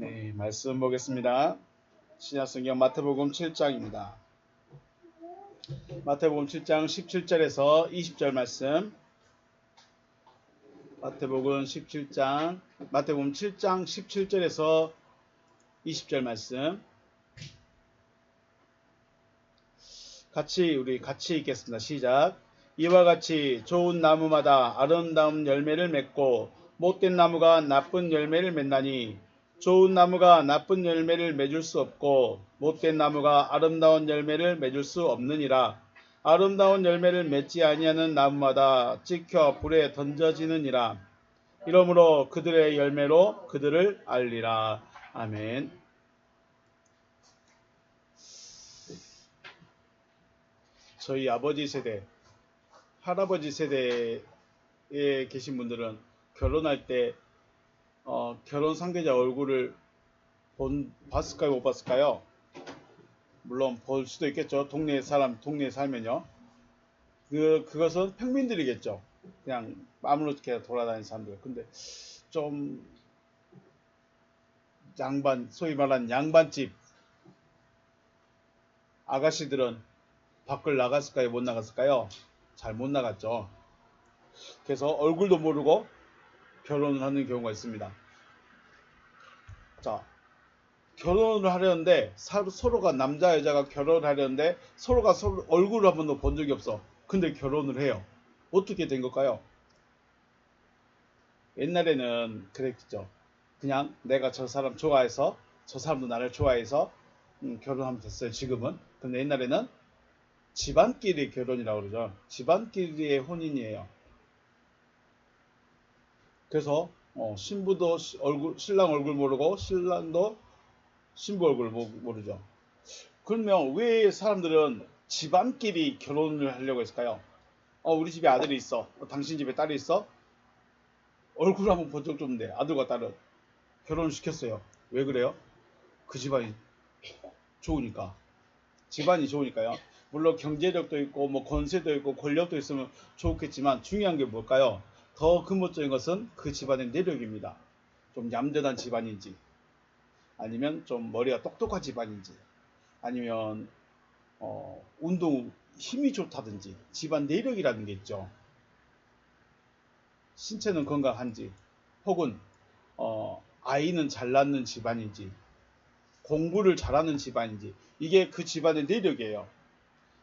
네, 말씀 보겠습니다. 신약성경 마태복음 7장입니다. 마태복음 7장 17절에서 20절 말씀. 마태복음 17장 마태복음 7장 17절에서 20절 말씀. 같이 우리 같이 읽겠습니다. 시작. 이와 같이 좋은 나무마다 아름다운 열매를 맺고 못된 나무가 나쁜 열매를 맺나니 좋은 나무가 나쁜 열매를 맺을 수 없고 못된 나무가 아름다운 열매를 맺을 수 없느니라. 아름다운 열매를 맺지 아니하는 나무마다 찍혀 불에 던져지느니라. 이러므로 그들의 열매로 그들을 알리라. 아멘. 저희 아버지 세대, 할아버지 세대에 계신 분들은 결혼할 때 어, 결혼 상대자 얼굴을 본, 봤을까요? 못 봤을까요? 물론 볼 수도 있겠죠. 동네 사람, 동네에 살면요. 그, 그것은 평민들이겠죠. 그냥 아무렇게 돌아다니는 사람들. 근데 좀 양반, 소위 말하는 양반집 아가씨들은 밖을 나갔을까요? 못 나갔을까요? 잘 못 나갔죠. 그래서 얼굴도 모르고 결혼을 하는 경우가 있습니다. 자, 결혼을 하려는데 사- 서로가 남자 여자가 결혼을 하려는데 서로가 서로 얼굴을 한 번도 본 적이 없어. 근데 결혼을 해요. 어떻게 된 걸까요? 옛날에는 그랬죠. 그냥 내가 저 사람 좋아해서 저 사람도 나를 좋아해서 음, 결혼하면 됐어요. 지금은. 근데 옛날에는 집안끼리 결혼이라고 그러죠. 집안끼리의 혼인이에요. 그래서 어, 신부도 시- 얼굴 신랑 얼굴 모르고 신랑도 신부 얼굴 모- 모르죠. 그러면 왜 사람들은 집안끼리 결혼을 하려고 했을까요? 어, 우리 집에 아들이 있어. 어, 당신 집에 딸이 있어. 얼굴 한번 본 적도 없는데 아들과 딸은 결혼을 시켰어요. 왜 그래요? 그 집안이 좋으니까. 집안이 좋으니까요. 물론 경제력도 있고 뭐 권세도 있고 권력도 있으면 좋겠지만 중요한 게 뭘까요? 더 근본적인 것은 그 집안의 내력입니다. 좀 얌전한 집안인지, 아니면 좀 머리가 똑똑한 집안인지, 아니면 어, 운동 힘이 좋다든지 집안 내력이라는 게 있죠. 신체는 건강한지, 혹은 어, 아이는 잘 낳는 집안인지, 공부를 잘하는 집안인지 이게 그 집안의 내력이에요.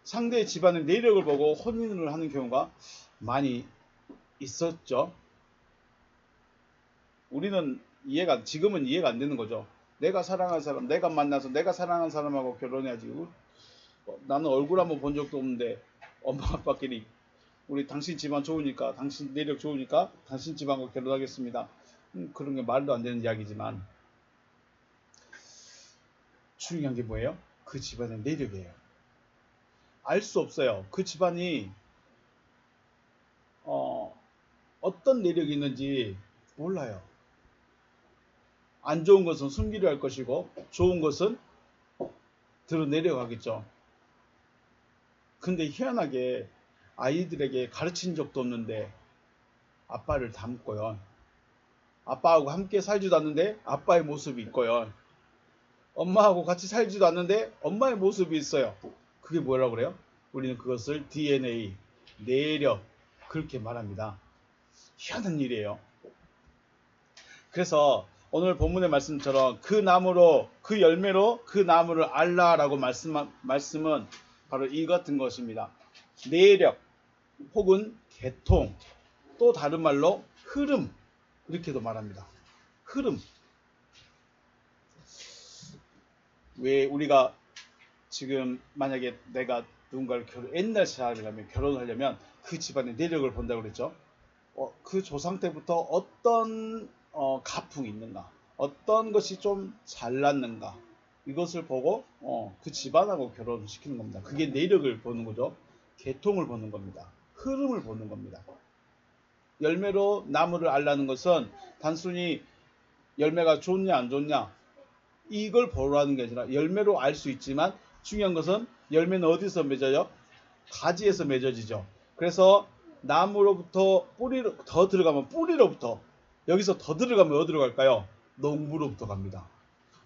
상대의 집안의 내력을 보고 혼인을 하는 경우가 많이 있었죠. 우리는 이해가 지금은 이해가 안 되는 거죠. 내가 사랑하는 사람, 내가 만나서 내가 사랑하는 사람하고 결혼해야지. 어, 나는 얼굴 한번 본 적도 없는데 엄마 아빠끼리 우리 당신 집안 좋으니까 당신 내력 좋으니까 당신 집안과 결혼하겠습니다. 음, 그런 게 말도 안 되는 이야기지만 중요한 게 뭐예요? 그 집안의 내력이에요. 알 수 없어요. 그 집안이 어, 어떤 내력이 있는지 몰라요. 안 좋은 것은 숨기려 할 것이고 좋은 것은 드러내려 가겠죠. 근데 희한하게 아이들에게 가르친 적도 없는데 아빠를 닮고요. 아빠하고 함께 살지도 않는데 아빠의 모습이 있고요. 엄마하고 같이 살지도 않는데 엄마의 모습이 있어요. 그게 뭐라고 그래요? 우리는 그것을 DNA, 내력, 그렇게 말합니다. 희한한 일이에요. 그래서 오늘 본문의 말씀처럼 그 나무로 그 열매로 그 나무를 알라라고 말씀 말씀은 바로 이 같은 것입니다. 내력 혹은 개통 또 다른 말로 흐름 이렇게도 말합니다. 흐름 왜 우리가 지금 만약에 내가 누군가를 결혼 옛날 사람이라면 결혼하려면 그 집안의 내력을 본다고 그랬죠. 어, 그 조상 때부터 어떤 어, 가풍이 있는가, 어떤 것이 좀 잘났는가 이것을 보고 어, 그 집안하고 결혼시키는 겁니다. 그게 내력을 보는 거죠. 계통을 보는 겁니다. 흐름을 보는 겁니다. 열매로 나무를 알라는 것은 단순히 열매가 좋냐 안 좋냐 이걸 보라는 게 아니라 열매로 알 수 있지만 중요한 것은 열매는 어디서 맺어요? 가지에서 맺어지죠. 그래서 나무로부터 뿌리로 더 들어가면 뿌리로부터 여기서 더 들어가면 어디로 갈까요? 농부로부터 갑니다.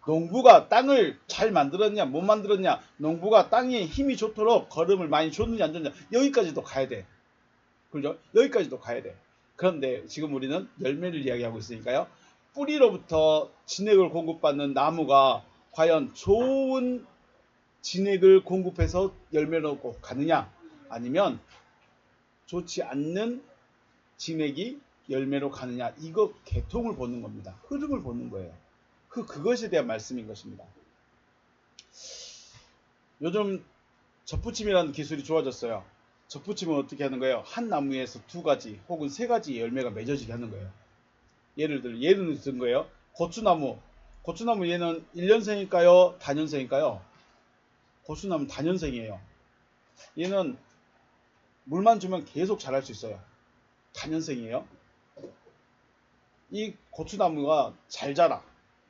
농부가 땅을 잘 만들었냐 못 만들었냐 농부가 땅에 힘이 좋도록 걸음을 많이 줬느냐 안 줬느냐 여기까지도 가야 돼 그죠 여기까지도 가야 돼 그런데 지금 우리는 열매를 이야기하고 있으니까요 뿌리로부터 진액을 공급받는 나무가 과연 좋은 진액을 공급해서 열매를 얻고 가느냐 아니면 좋지 않는 진액이 열매로 가느냐 이거 개통을 보는 겁니다 흐름을 보는 거예요 그 그것에 대한 말씀인 것입니다. 요즘 접붙임이라는 기술이 좋아졌어요. 접붙임은 어떻게 하는 거예요? 한 나무에서 두 가지 혹은 세 가지 열매가 맺어지게 하는 거예요. 예를 들어 예를 든 거예요. 고추나무. 고추나무 얘는 1년생일까요? 단연생일까요? 고추나무 단연생이에요. 얘는 물만 주면 계속 자랄 수 있어요. 단연생이에요. 이 고추나무가 잘 자라.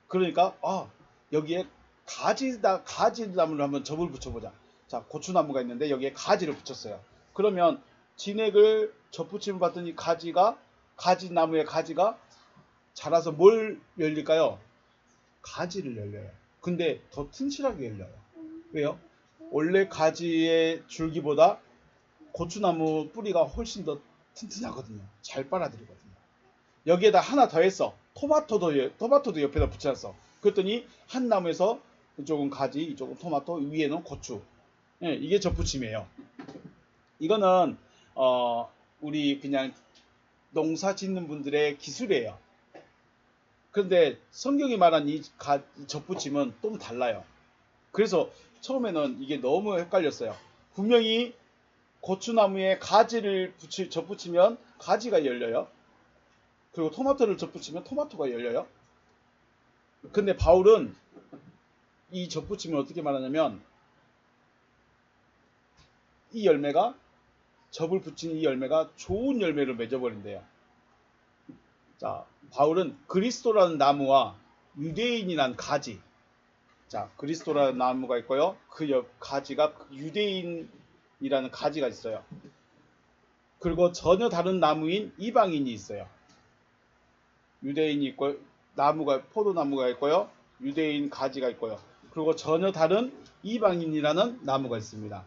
그러니까 아 여기에 가지다 가지나무를 한번 접을 붙여보자. 자 고추나무가 있는데 여기에 가지를 붙였어요. 그러면 진액을 접붙임을 받더니 가지가 가지나무의 가지가 자라서 뭘 열릴까요? 가지를 열려요. 근데 더 튼실하게 열려요. 왜요? 원래 가지의 줄기보다 고추나무 뿌리가 훨씬 더 튼튼하거든요. 잘 빨아들이거든요. 여기에다 하나 더 했어. 토마토도 예- 토마토도 옆에다 붙여놨어. 그랬더니 한 나무에서 이쪽은 가지, 이쪽은 토마토, 위에는 고추. 예, 이게 접붙임이에요. 이거는 어, 우리 그냥 농사 짓는 분들의 기술이에요. 그런데 성경이 말한 이, 가, 이 접붙임은 좀 달라요. 그래서 처음에는 이게 너무 헷갈렸어요. 분명히 고추나무에 가지를 붙이, 접붙이면 가지가 열려요. 그리고 토마토를 접붙이면 토마토가 열려요. 근데 바울은 이 접붙임을 어떻게 말하냐면 이 열매가 접을 붙인 이 열매가 좋은 열매를 맺어버린대요. 자, 바울은 그리스도라는 나무와 유대인이란 가지. 자, 그리스도라는 나무가 있고요. 그 옆 가지가 유대인 이라는 가지가 있어요. 그리고 전혀 다른 나무인 이방인이 있어요. 유대인이 있고 나무가 포도나무가 있고요. 유대인 가지가 있고요. 그리고 전혀 다른 이방인이라는 나무가 있습니다.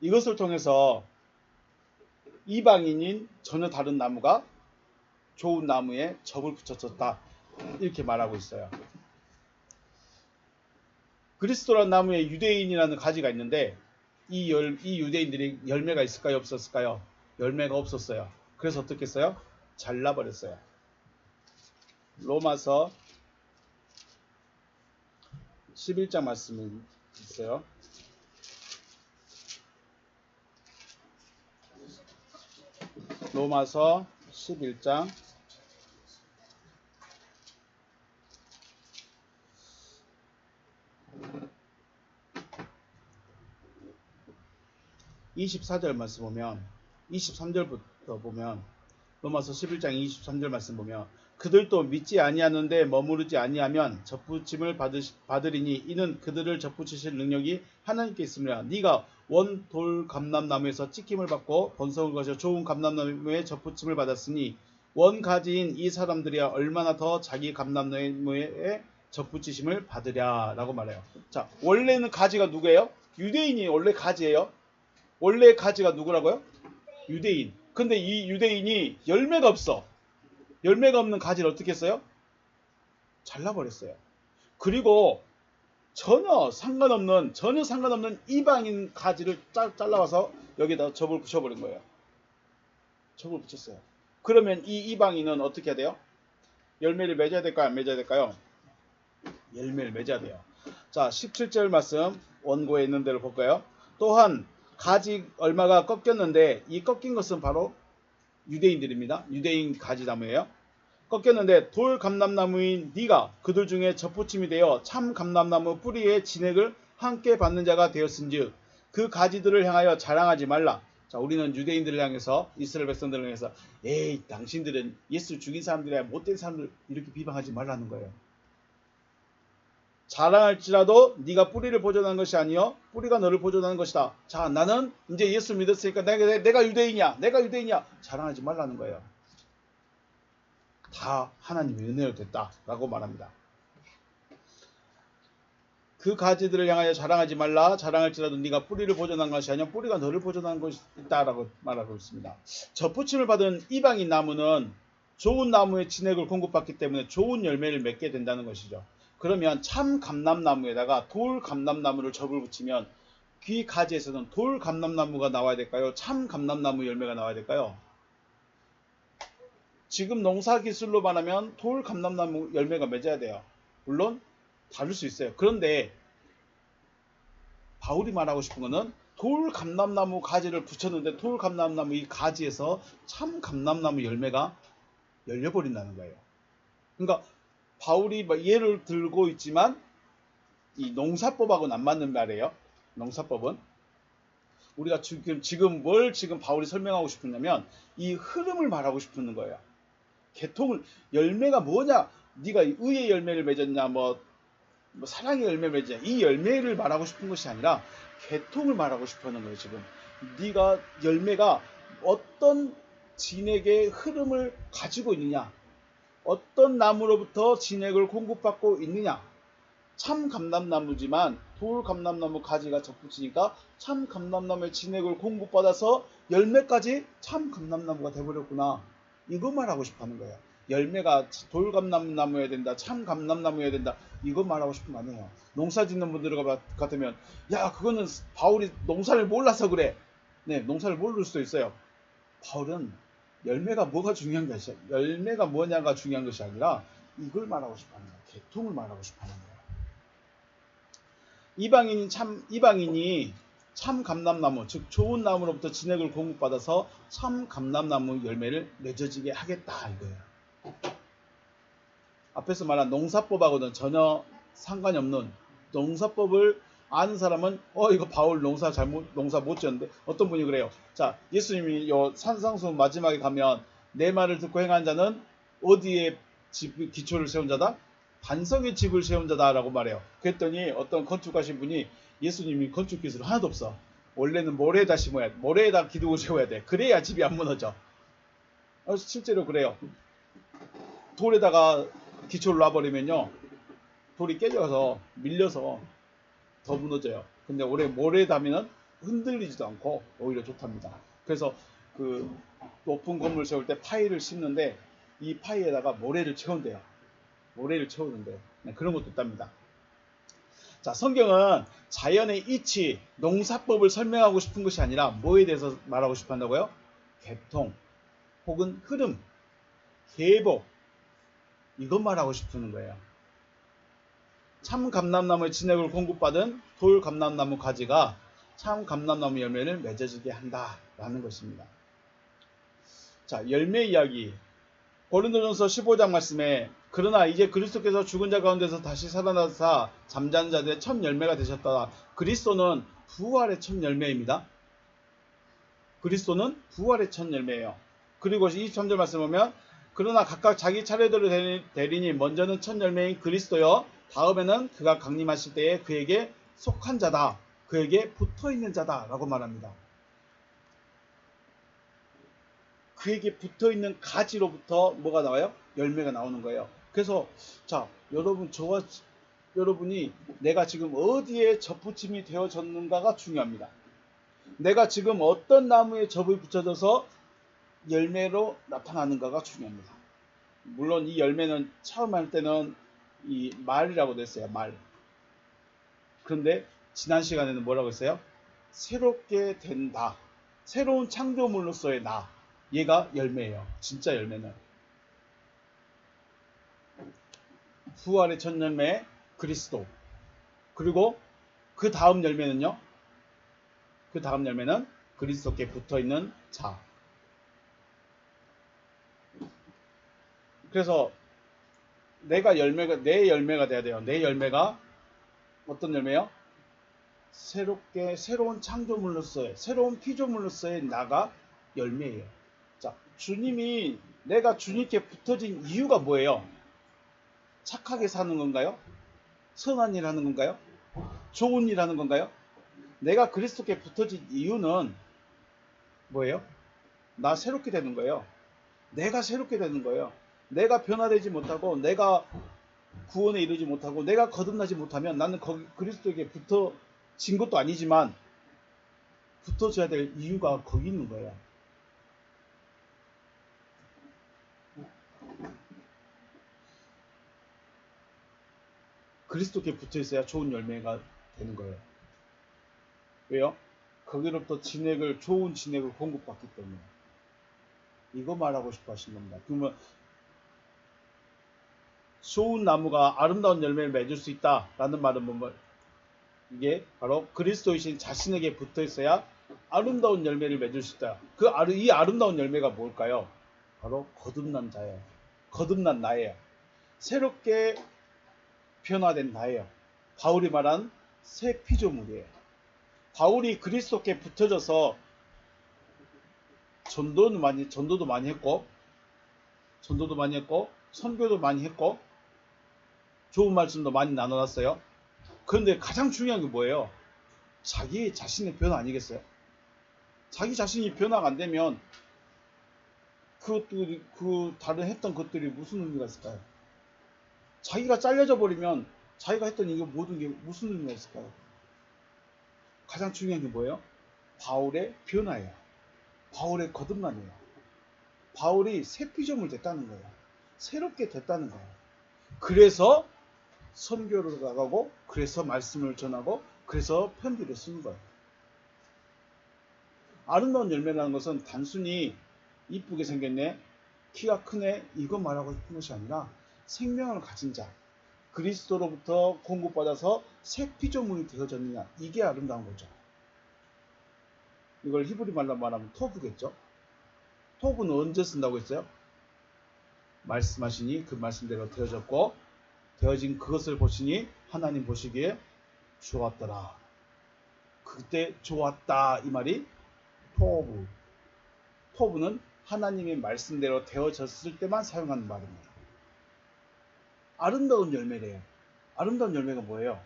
이것을 통해서 이방인인 전혀 다른 나무가 좋은 나무에 접을 붙여졌다. 이렇게 말하고 있어요. 그리스도란 나무에 유대인이라는 가지가 있는데 이, 열, 이 유대인들이 열매가 있을까요? 없었을까요? 열매가 없었어요. 그래서 어떻게 했어요? 잘라버렸어요. 로마서 11장 말씀이 있어요. 로마서 11장 24절 말씀 보면 23절부터 보면 로마서 11장 23절 말씀 보면 그들도 믿지 아니하는데 머무르지 아니하면 접붙임을 받으리니 이는 그들을 접붙이실 능력이 하나님께 있으므라 네가 원돌 감람나무에서 찍힘을 받고 번성을 거셔 좋은 감람나무에 접붙임을 받았으니 원 가지인 이 사람들이야 얼마나 더 자기 감람나무에 접붙이심을 받으랴라고 말해요. 자 원래는 가지가 누구예요? 유대인이 원래 가지예요. 원래 가지가 누구라고요? 유대인. 근데 이 유대인이 열매가 없어. 열매가 없는 가지를 어떻게 했어요? 잘라버렸어요. 그리고 전혀 상관없는 전혀 상관없는 이방인 가지를 짜, 잘라와서 여기다 접을 붙여버린 거예요. 접을 붙였어요. 그러면 이 이방인은 어떻게 해야 돼요? 열매를 맺어야 될까요? 안 맺어야 될까요? 열매를 맺어야 돼요. 자, 17절 말씀 원고에 있는 대로 볼까요? 또한 가지 얼마가 꺾였는데 이 꺾인 것은 바로 유대인들입니다. 유대인 가지나무예요. 꺾였는데 돌 감람나무인 네가 그들 중에 접붙임이 되어 참 감람나무 뿌리의 진액을 함께 받는 자가 되었은즉 그 가지들을 향하여 자랑하지 말라. 자, 우리는 유대인들을 향해서 이스라엘 백성들을 향해서 에이 당신들은 예수 죽인 사람들이야 못된 사람들 이렇게 비방하지 말라는 거예요. 자랑할지라도 네가 뿌리를 보존하는 것이 아니요 뿌리가 너를 보존하는 것이다. 자 나는 이제 예수 믿었으니까 내가, 내가 유대인이야. 내가 유대인이야. 자랑하지 말라는 거예요. 다 하나님의 은혜로 됐다라고 말합니다. 그 가지들을 향하여 자랑하지 말라. 자랑할지라도 네가 뿌리를 보존한 것이 아니라 뿌리가 너를 보존한 것이 있다라고 말하고 있습니다. 젖붙임을 받은 이방인 나무는 좋은 나무의 진액을 공급받기 때문에 좋은 열매를 맺게 된다는 것이죠. 그러면 참 감람나무에다가 돌 감람나무를 접을 붙이면 귀 가지에서는 돌 감람나무가 나와야 될까요? 참 감람나무 열매가 나와야 될까요? 지금 농사 기술로 말하면 돌 감람나무 열매가 맺어야 돼요. 물론 다를 수 있어요. 그런데 바울이 말하고 싶은 거는 돌 감람나무 가지를 붙였는데 돌 감람나무 이 가지에서 참 감람나무 열매가 열려버린다는 거예요. 그러니까 바울이 뭐 예를 들고 있지만 이 농사법하고는 안 맞는 말이에요. 농사법은 우리가 지금 지금 뭘 지금 바울이 설명하고 싶었냐면 이 흐름을 말하고 싶은 거예요. 개통을 열매가 뭐냐? 네가 의의 열매를 맺었냐? 뭐, 뭐 사랑의 열매를 맺었냐? 이 열매를 말하고 싶은 것이 아니라 개통을 말하고 싶어하는 거예요. 지금 네가 열매가 어떤 진액의 흐름을 가지고 있느냐? 어떤 나무로부터 진액을 공급받고 있느냐? 참 감람나무지만 돌 감람나무 가지가 접붙이니까 참 감람나무의 진액을 공급받아서 열매까지 참 감람나무가 돼버렸구나. 이거 말하고 싶어 하는 거예요. 열매가 돌 감람나무여야 된다, 참 감람나무여야 된다. 이거 말하고 싶은 거 아니에요. 농사 짓는 분들 같으면 야 그거는 바울이 농사를 몰라서 그래. 네, 농사를 모를 수도 있어요. 바울은 열매가 뭐가 중요한 것이 열매가 뭐냐가 중요한 것이 아니라 이걸 말하고 싶어 하는 거예요. 개통을 말하고 싶어 하는 거예요. 이방인이 참 이방인이 참 감람나무 즉 좋은 나무로부터 진액을 공급받아서 참 감람나무 열매를 맺어지게 하겠다 이거예요. 앞에서 말한 농사법하고는 전혀 상관이 없는 농사법을 아는 사람은 어 이거 바울 농사 잘못 농사 못 지었는데 어떤 분이 그래요. 자 예수님이 요 산상수 마지막에 가면 내 말을 듣고 행한 자는 어디에 집 기초를 세운 자다? 반성의 집을 세운 자다라고 말해요. 그랬더니 어떤 건축하신 분이 예수님이 건축 기술 하나도 없어. 원래는 모래에다 심어야 돼. 모래에다 기둥을 세워야 돼. 그래야 집이 안 무너져. 어, 실제로 그래요. 돌에다가 기초를 놔버리면요. 돌이 깨져서 밀려서 더 무너져요. 근데 올해 모래에 담으면 흔들리지도 않고 오히려 좋답니다. 그래서 그 높은 건물 세울 때 파이를 심는데 이 파이에다가 모래를 채운대요. 모래를 채우는데 네, 그런 것도 있답니다. 자, 성경은 자연의 이치, 농사법을 설명하고 싶은 것이 아니라 뭐에 대해서 말하고 싶어 한다고요? 개통, 혹은 흐름, 계복, 이것 말하고 싶은 거예요. 참 감람나무의 진액을 공급받은 돌 감람나무 가지가 참 감람나무 열매를 맺어지게 한다라는 것입니다. 자, 열매 이야기. 고린도전서 15장 말씀에 그러나 이제 그리스도께서 죽은 자 가운데서 다시 살아나사 잠자는 자들의 첫 열매가 되셨다. 그리스도는 부활의 첫 열매입니다. 그리스도는 부활의 첫 열매예요. 그리고 23절 말씀 보면 그러나 각각 자기 차례대로 되리니 먼저는 첫 열매인 그리스도여 다음에는 그가 강림하실 때에 그에게 속한 자다. 그에게 붙어 있는 자다. 라고 말합니다. 그에게 붙어 있는 가지로부터 뭐가 나와요? 열매가 나오는 거예요. 그래서 자 여러분 저와 여러분이 내가 지금 어디에 접붙임이 되어졌는가가 중요합니다. 내가 지금 어떤 나무에 접이 붙여져서 열매로 나타나는가가 중요합니다. 물론 이 열매는 처음 할 때는 이 말이라고 됐어요. 말. 그런데 지난 시간에는 뭐라고 했어요? 새롭게 된다. 새로운 창조물로서의 나. 얘가 열매예요. 진짜 열매는. 부활의 첫 열매 그리스도. 그리고 그 다음 열매는요. 그 다음 열매는 그리스도께 붙어 있는 자. 그래서 내가 열매가 내 열매가 돼야 돼요. 내 열매가 어떤 열매요? 새롭게 새로운 창조물로서의 새로운 피조물로서의 나가 열매예요. 자, 주님이 내가 주님께 붙어진 이유가 뭐예요? 착하게 사는 건가요? 선한 일 하는 건가요? 좋은 일 하는 건가요? 내가 그리스도께 붙어진 이유는 뭐예요? 나 새롭게 되는 거예요. 내가 새롭게 되는 거예요. 내가 변화되지 못하고 내가 구원에 이르지 못하고 내가 거듭나지 못하면 나는 거기 그리스도에게 붙어 진 것도 아니지만 붙어져야 될 이유가 거기 있는 거예요. 그리스도께 붙어 있어야 좋은 열매가 되는 거예요. 왜요? 거기로부터 진액을 좋은 진액을 공급받기 때문에 이거 말하고 싶어 하신 겁니다. 그러면 좋은 나무가 아름다운 열매를 맺을 수 있다라는 말은 뭐 이게 바로 그리스도이신 자신에게 붙어 있어야 아름다운 열매를 맺을 수 있다. 그 아르, 이 아름다운 열매가 뭘까요? 바로 거듭난 자예요. 거듭난 나예요. 새롭게 변화된 나예요. 바울이 말한 새 피조물이에요. 바울이 그리스도께 붙어져서 전도는 많이 전도도 많이 했고 전도도 많이 했고 선교도 많이 했고 좋은 말씀도 많이 나눠놨어요. 그런데 가장 중요한 게 뭐예요? 자기 자신의 변화 아니겠어요? 자기 자신이 변화가 안 되면 그것들이 그 다른 했던 것들이 무슨 의미가 있을까요? 자기가 잘려져 버리면 자기가 했던 이거 모든 게 무슨 의미가 있을까요? 가장 중요한 게 뭐예요? 바울의 변화예요. 바울의 거듭남이에요. 바울이 새 피조물 됐다는 거예요. 새롭게 됐다는 거예요. 그래서 선교를 나가고 그래서 말씀을 전하고 그래서 편지를 쓰는 거예요. 아름다운 열매라는 것은 단순히 이쁘게 생겼네, 키가 크네 이거 말하고 싶은 것이 아니라 생명을 가진 자, 그리스도로부터 공급받아서 새 피조물이 되어졌느냐 이게 아름다운 거죠. 이걸 히브리 말로 말하면 토부겠죠. 토부는 언제 쓴다고 했어요? 말씀하시니 그 말씀대로 되어졌고 되어진 그것을 보시니 하나님 보시기에 좋았더라. 그때 좋았다 이 말이 토부. 토부는 하나님의 말씀대로 되어졌을 때만 사용하는 말입니다. 아름다운 열매래요. 아름다운 열매가 뭐예요?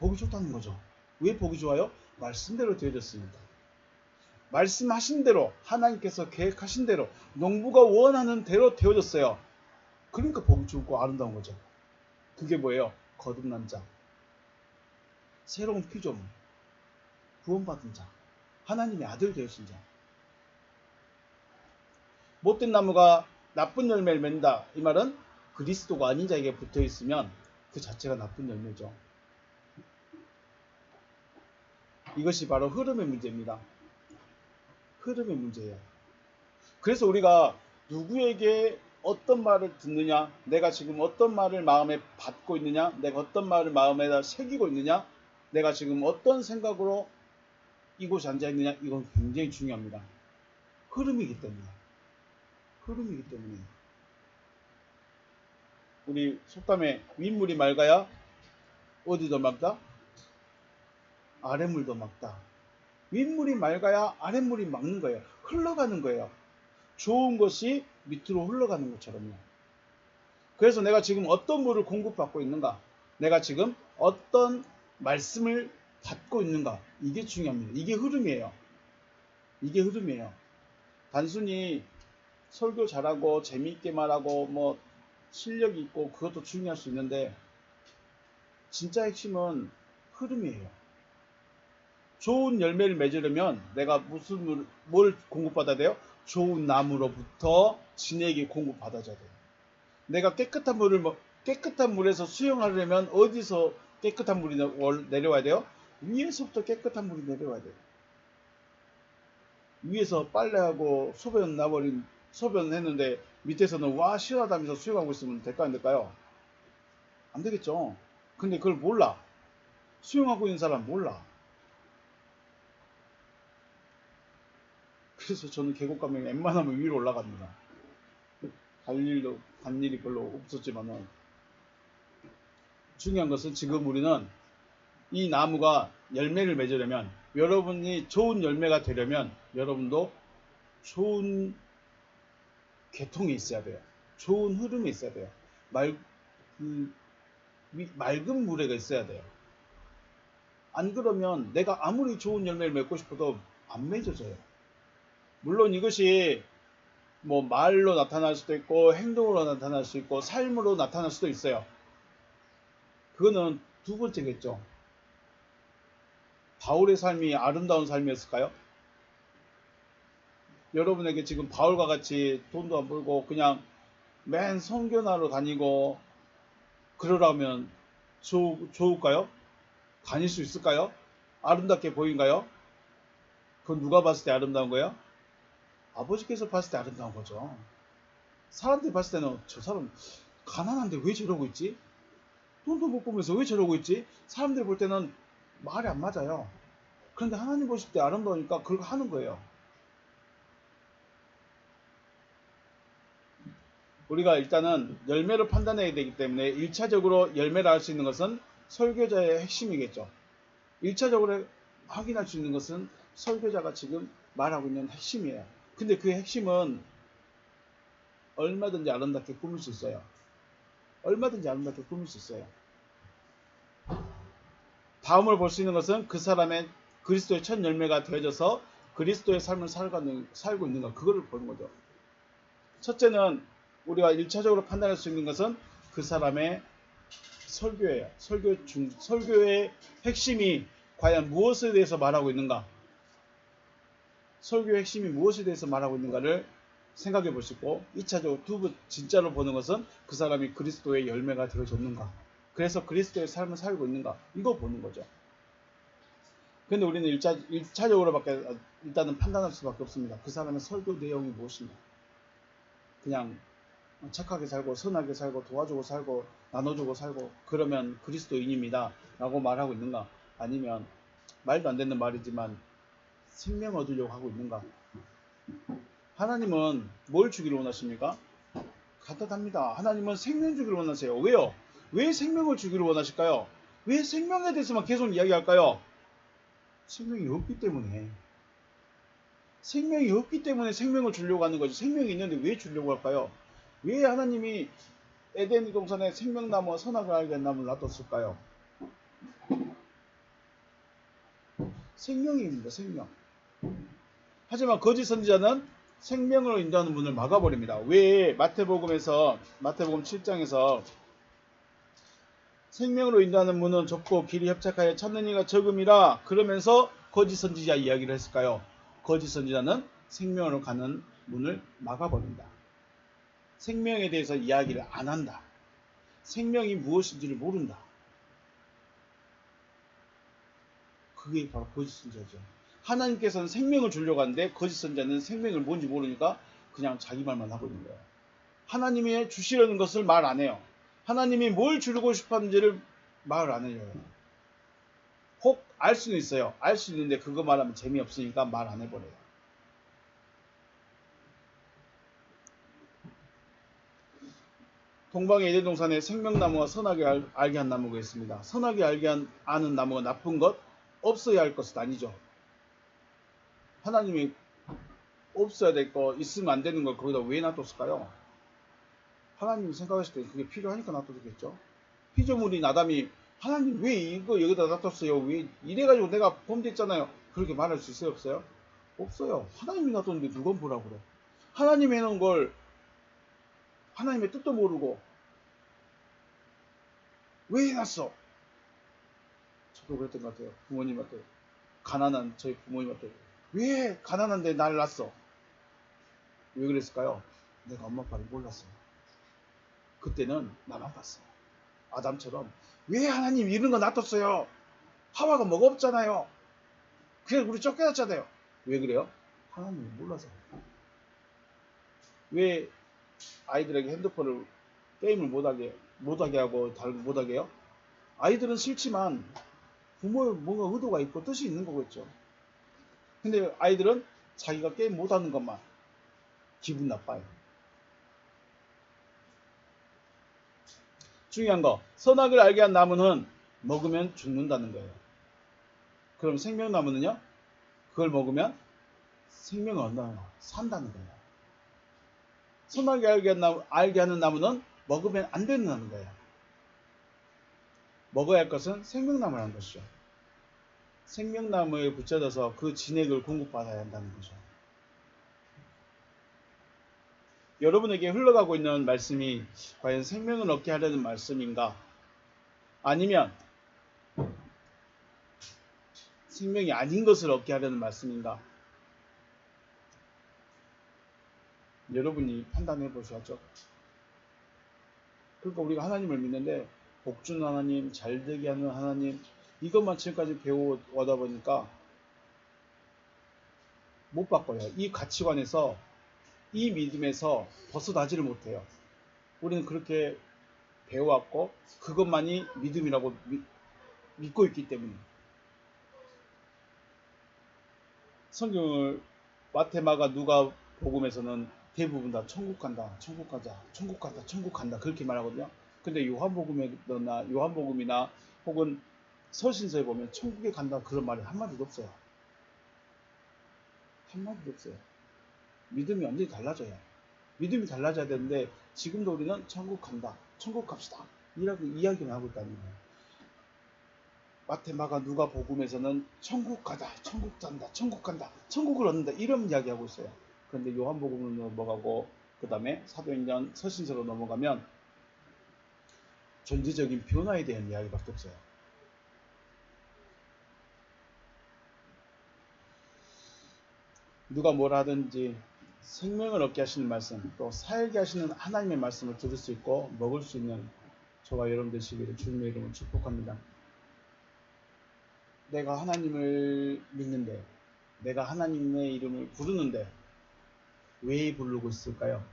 보기 좋다는 거죠. 왜 보기 좋아요? 말씀대로 되어졌으니까. 말씀하신 대로 하나님께서 계획하신 대로 농부가 원하는 대로 되어졌어요. 그러니까 보기 좋고 아름다운 거죠. 그게 뭐예요? 거듭난 자. 새로운 피조물. 구원받은 자. 하나님의 아들 되신 자. 못된 나무가 나쁜 열매를 맺는다. 이 말은 그리스도가 아닌 자에게 붙어 있으면 그 자체가 나쁜 열매죠. 이것이 바로 흐름의 문제입니다. 흐름의 문제예요. 그래서 우리가 누구에게 어떤 말을 듣느냐, 내가 지금 어떤 말을 마음에 받고 있느냐, 내가 어떤 말을 마음에다 새기고 있느냐, 내가 지금 어떤 생각으로 이곳에 앉아 있느냐, 이건 굉장히 중요합니다. 흐름이기 때문에. 흐름이기 때문에. 우리 속담에 윗물이 맑아야 어디 더 맑다? 아랫물 더 맑다. 윗물이 맑아야 아랫물이 맑는 거예요. 흘러가는 거예요. 좋은 것이 밑으로 흘러가는 것처럼요. 그래서 내가 지금 어떤 물을 공급받고 있는가? 내가 지금 어떤 말씀을 받고 있는가? 이게 중요합니다. 이게 흐름이에요. 이게 흐름이에요. 단순히 설교 잘하고 재미있게 말하고 뭐 실력이 있고 그것도 중요할 수 있는데 진짜 핵심은 흐름이에요. 좋은 열매를 맺으려면 내가 무슨 물, 뭘 공급받아야 돼요? 좋은 나무로부터 진에게 공급받아줘야 돼요. 내가 깨끗한 물을 뭐 깨끗한 물에서 수영하려면 어디서 깨끗한 물이 내려와야 돼요? 위에서부터 깨끗한 물이 내려와야 돼요. 위에서 빨래하고 소변 나버린 소변 했는데 밑에서는 와 시원하다면서 수영하고 있으면 될까 안 될까요? 안 되겠죠. 근데 그걸 몰라. 수영하고 있는 사람 몰라. 그래서 저는 계곡 가면 웬만하면 위로 올라갑니다. 갈 일도, 간 일이 별로 없었지만은. 중요한 것은 지금 우리는 이 나무가 열매를 맺으려면, 여러분이 좋은 열매가 되려면, 여러분도 좋은 계통이 있어야 돼요. 좋은 흐름이 있어야 돼요. 말, 그, 맑은 물에가 있어야 돼요. 안 그러면 내가 아무리 좋은 열매를 맺고 싶어도 안 맺어져요. 물론 이것이 뭐 말로 나타날 수도 있고 행동으로 나타날 수 있고 삶으로 나타날 수도 있어요. 그거는 두 번째겠죠. 바울의 삶이 아름다운 삶이었을까요? 여러분에게 지금 바울과 같이 돈도 안 벌고 그냥 맨 성교나로 다니고 그러라면 좋, 좋을까요? 다닐 수 있을까요? 아름답게 보인가요? 그건 누가 봤을 때 아름다운 거예요? 아버지께서 봤을 때 아름다운 거죠. 사람들이 봤을 때는 저 사람 가난한데 왜 저러고 있지? 돈도 못 보면서 왜 저러고 있지? 사람들이 볼 때는 말이 안 맞아요. 그런데 하나님 보실 때 아름다우니까 그걸 하는 거예요. 우리가 일단은 열매를 판단해야 되기 때문에 1차적으로 열매를 알 수 있는 것은 설교자의 핵심이겠죠. 1차적으로 확인할 수 있는 것은 설교자가 지금 말하고 있는 핵심이에요. 근데 그 핵심은 얼마든지 아름답게 꾸밀 수 있어요. 얼마든지 아름답게 꾸밀 수 있어요. 다음을 볼 수 있는 것은 그 사람의 그리스도의 첫 열매가 되어져서 그리스도의 삶을 살고, 살고 있는가 그거를 보는 거죠. 첫째는 우리가 1차적으로 판단할 수 있는 것은 그 사람의 설교예요. 설교 중 설교의 핵심이 과연 무엇에 대해서 말하고 있는가? 설교의 핵심이 무엇에 대해서 말하고 있는가를 생각해 볼 수 있고 2차적으로 두번 진짜로 보는 것은 그 사람이 그리스도의 열매가 되어졌는가? 그래서 그리스도의 삶을 살고 있는가? 이거 보는 거죠. 근데 우리는 1차, 1차적으로 밖에 일단은 판단할 수밖에 없습니다. 그 사람의 설교 내용이 무엇인가? 그냥 착하게 살고 선하게 살고 도와주고 살고 나눠주고 살고 그러면 그리스도인입니다. 라고 말하고 있는가? 아니면 말도 안 되는 말이지만 생명 얻으려고 하고 있는가? 하나님은 뭘 주기를 원하십니까? 간단합니다. 하나님은 생명 주기를 원하세요. 왜요? 왜 생명을 주기를 원하실까요? 왜 생명에 대해서만 계속 이야기할까요? 생명이 없기 때문에. 생명이 없기 때문에 생명을 주려고 하는 거지. 생명이 있는데 왜 주려고 할까요? 왜 하나님이 에덴 동산에 생명나무와 선악을 알게 한 나무를 놔뒀을까요? 생명입니다. 생명. 하지만 거짓 선지자는 생명으로 인도하는 문을 막아버립니다. 왜 마태복음에서 마태복음 7장에서 생명으로 인도하는 문은 좁고 길이 협착하여 찾는 이가 적음이라 그러면서 거짓 선지자 이야기를 했을까요? 거짓 선지자는 생명으로 가는 문을 막아버린다. 생명에 대해서 이야기를 안 한다. 생명이 무엇인지를 모른다. 그게 바로 거짓 선지자죠. 하나님께서는 생명을 주려고 하는데 거짓 선자는 생명을 뭔지 모르니까 그냥 자기 말만 하고 있는 거예요. 하나님이 주시려는 것을 말 안 해요. 하나님이 뭘 주고 싶었는지를 말 안 해요. 혹 알 수는 있어요. 알 수 있는데 그거 말하면 재미없으니까 말 안 해버려요. 동방의 에덴 동산에 생명나무와 선하게 알, 알게 한 나무가 있습니다. 선하게 알게 한, 아는 나무가 나쁜 것, 없어야 할 것은 아니죠. 하나님이 없어야 될 거, 있으면 안 되는 걸 거기다 왜 놔뒀을까요? 하나님이 생각하실 때 그게 필요하니까 놔뒀겠죠. 피조물이 나담이 하나님 왜 이거 여기다 놔뒀어요? 왜 이래가지고 내가 범죄했잖아요. 그렇게 말할 수 있어요? 없어요? 없어요. 하나님이 놔뒀는데 누가 보라고 그래. 하나님이 해놓은 걸 하나님의 뜻도 모르고 왜 해놨어? 저도 그랬던 것 같아요. 부모님한테 가난한 저희 부모님한테 왜 가난한데 날 낳았어? 왜 그랬을까요? 내가 엄마 아빠를 몰랐어. 그때는 나만 봤어. 아담처럼 왜 하나님 이런 거 놔뒀어요? 하와가 뭐가 없잖아요. 그래 우리 쫓겨났잖아요. 왜 그래요? 하나님을 몰라서. 왜 아이들에게 핸드폰을 게임을 못하게 못하게 하고 잘 못하게 해요? 아이들은 싫지만 부모의 뭔가 의도가 있고 뜻이 있는 거겠죠. 근데 아이들은 자기가 게임 못하는 것만 기분 나빠요. 중요한 거, 선악을 알게 한 나무는 먹으면 죽는다는 거예요. 그럼 생명나무는요? 그걸 먹으면 생명을 얻나요? 산다는 거예요. 선악을 알게, 한 나무, 알게 하는 나무는 먹으면 안 된다는 거예요. 먹어야 할 것은 생명나무라는 것이죠. 생명나무에 붙여져서 그 진액을 공급받아야 한다는 거죠. 여러분에게 흘러가고 있는 말씀이 과연 생명을 얻게 하려는 말씀인가? 아니면 생명이 아닌 것을 얻게 하려는 말씀인가? 여러분이 판단해 보셔야죠. 그러니까 우리가 하나님을 믿는데 복주는 하나님, 잘되게 하는 하나님 이것만 지금까지 배워오다 보니까 못 바꿔요. 이 가치관에서 이 믿음에서 벗어나지를 못해요. 우리는 그렇게 배워왔고 그것만이 믿음이라고 미- 믿고 있기 때문에 성경을 마테마가 누가 복음에서는 대부분 다 천국 간다, 천국 가자, 천국 간다, 천국 간다 그렇게 말하거든요. 근데 요한복음이나 요한복음이나 혹은 서신서에 보면 천국에 간다 그런 말이 한마디도 없어요. 한마디도 없어요. 믿음이 완전히 달라져요. 믿음이 달라져야 되는데 지금도 우리는 천국 간다, 천국 갑시다 이라고 이야기를 하고 있다는 거예요. 마테마가 누가 복음에서는 천국 가다, 천국 간다, 천국 간다, 천국을 얻는다 이런 이야기하고 있어요. 그런데 요한복음으로 넘어가고 그 다음에 사도행전 서신서로 넘어가면 존재적인 변화에 대한 이야기밖에 없어요. 누가 뭘 하든지 생명을 얻게 하시는 말씀, 또 살게 하시는 하나님의 말씀을 들을 수 있고 먹을 수 있는 저와 여러분 되시기를 주님의 이름으로 축복합니다. 내가 하나님을 믿는데, 내가 하나님의 이름을 부르는데 왜 부르고 있을까요?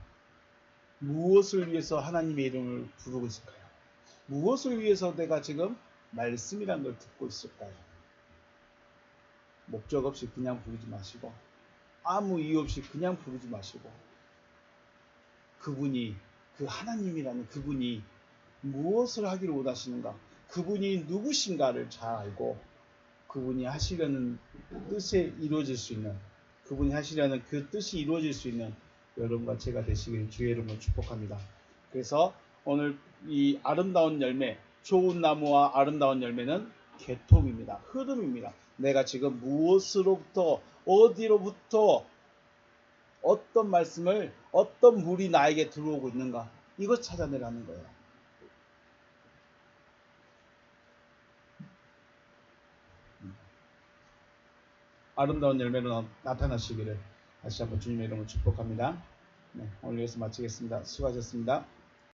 무엇을 위해서 하나님의 이름을 부르고 있을까요? 무엇을 위해서 내가 지금 말씀이란 걸 듣고 있을까요? 목적 없이 그냥 부르지 마시고 아무 이유 없이 그냥 부르지 마시고 그분이 그 하나님이라는 그분이 무엇을 하기를 원하시는가 그분이 누구신가를 잘 알고 그분이 하시려는 뜻에 이루어질 수 있는 그분이 하시려는 그 뜻이 이루어질 수 있는 여러분과 제가 되시길 주의 이름으로 축복합니다. 그래서 오늘 이 아름다운 열매, 좋은 나무와 아름다운 열매는 개통입니다. 흐름입니다. 내가 지금 무엇으로부터 어디로부터 어떤 말씀을 어떤 물이 나에게 들어오고 있는가 이것 찾아내라는 거예요. 아름다운 열매로 나타나시기를 다시 한번 주님의 이름으로 축복합니다. 네, 오늘 여기서 마치겠습니다. 수고하셨습니다.